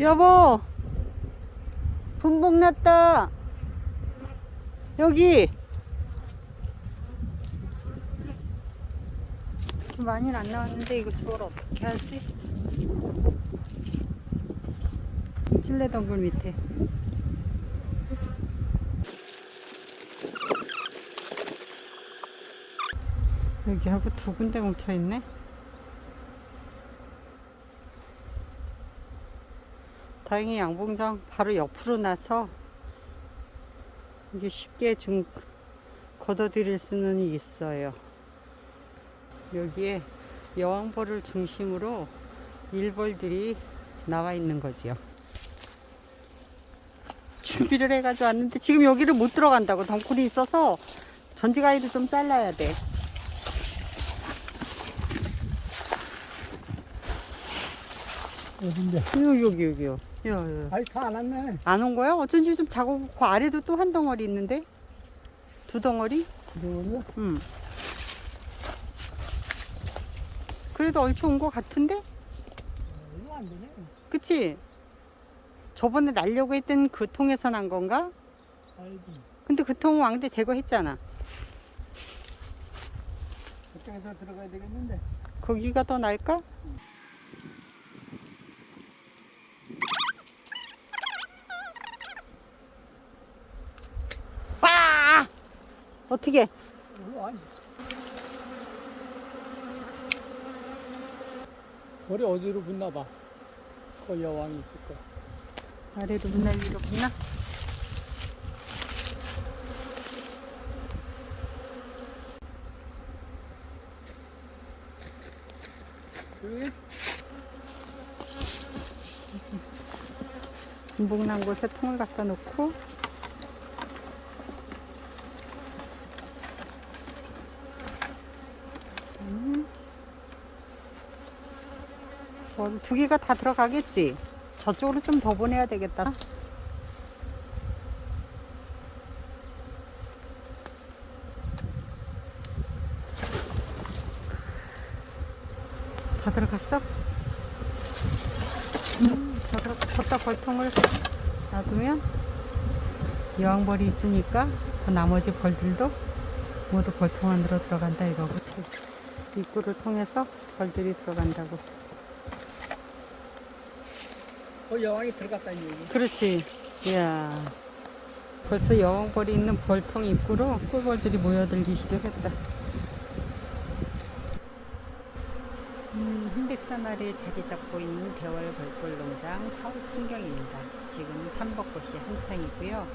여보 분봉 났다 여기 많이는 안 나왔는데 이거 저걸 어떻게 하지? 실내 덩굴 밑에 여기하고 두 군데 뭉쳐 있네. 다행히 양봉장 바로 옆으로 나서 이게 쉽게 좀 걷어들일 수는 있어요. 여기에 여왕벌을 중심으로 일벌들이 나와 있는 거지요. 준비를 해가지고 왔는데 지금 여기를 못 들어간다고 덩굴이 있어서 전지가위를 좀 잘라야 돼. 어딘데? 여기 여기 여기요. 야, 야. 아니 다 안 왔네. 안 온 거야? 어쩐지 좀 자고 그 아래도 또 한 덩어리 있는데 두 덩어리? 그러고 응. 그래도 얼추 온 거 같은데? 이거 안 되네. 그치? 저번에 날려고 했던 그 통에서 난 건가? 알지. 근데 그 통 왕대 제거했잖아. 그쪽에서 들어가야 되겠는데. 거기가 더 날까? 와! 어떻게? 머리 어디로 붙나 봐. 거 여왕이 있을 거야. 아래로 붙나 위로 붙나? 여기 분봉난 곳에 통을 갖다 놓고 어, 두 개가 다 들어가겠지? 저쪽으로 좀 더 보내야 되겠다. 다 들어갔어? 음, 다 들어, 걷다 벌통을 놔두면 여왕벌이 있으니까 그 나머지 벌들도 모두 벌통 안으로 들어간다 이거고 입구를 통해서 벌들이 들어간다고 거 여왕이 들어갔다는 얘기. 그렇지 이야 벌써 여왕벌이 있는 벌통 입구로 꿀벌들이 모여들기 시작했다 음, 흰백산 아래에 자리 잡고 있는 대월 벌꿀 농장 4월 풍경입니다. 지금 삼벚꽃이 한창이고요.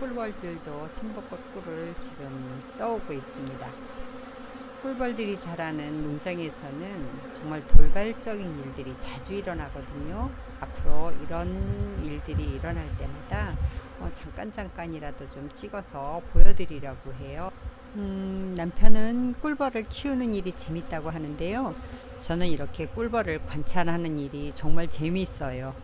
꿀벌들도 삼벚꽃 꿀을 지금 떠오고 있습니다. 꿀벌들이 자라는 농장에서는 정말 돌발적인 일들이 자주 일어나거든요. 앞으로 이런 일들이 일어날 때마다 어, 잠깐 잠깐이라도 좀 찍어서 보여드리려고 해요. 음, 남편은 꿀벌을 키우는 일이 재밌다고 하는데요. 저는 이렇게 꿀벌을 관찰하는 일이 정말 재미있어요.